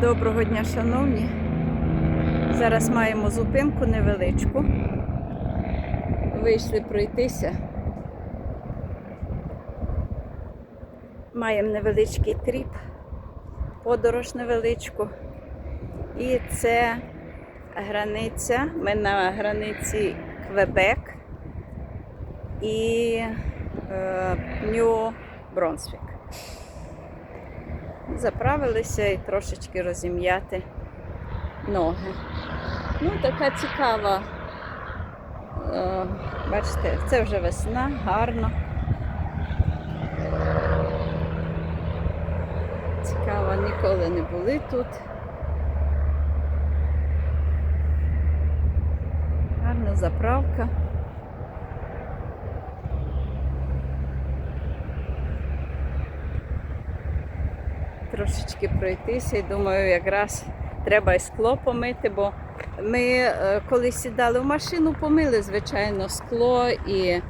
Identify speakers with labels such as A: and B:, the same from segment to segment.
A: Доброго дня, шановні. Зараз маємо зупинку невеличку. Вийшли пройтися. Маємо невеличкий тріп, подорож невеличку. І це границя. Ми на границі Квебек і е, Нью-Бронсвік. Заправилися і трошечки розім'яти ноги. Ну, така цікава. Е, бачите, це вже весна, гарно. Цікаво, ніколи не були тут. Гарна заправка. Трошечки пройтися і думаю, якраз треба і скло помити, бо ми е, коли сідали в машину, помили, звичайно, скло і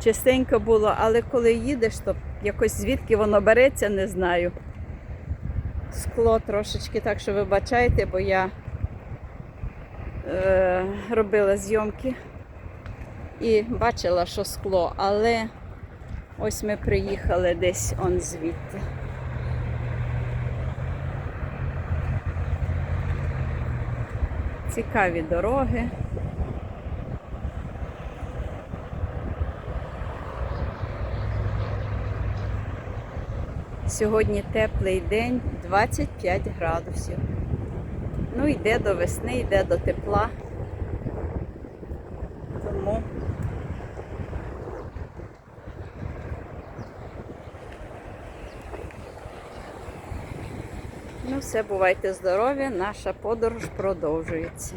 A: чистенько було, але коли їдеш, то якось звідки воно береться, не знаю. Скло трошечки так, що вибачайте, бо я е, робила зйомки і бачила, що скло, але ось ми приїхали десь он звідти. Цікаві дороги. Сьогодні теплий день, 25 градусів. Ну, йде до весни, йде до тепла. Ну все, бувайте здорові, наша подорож продовжується.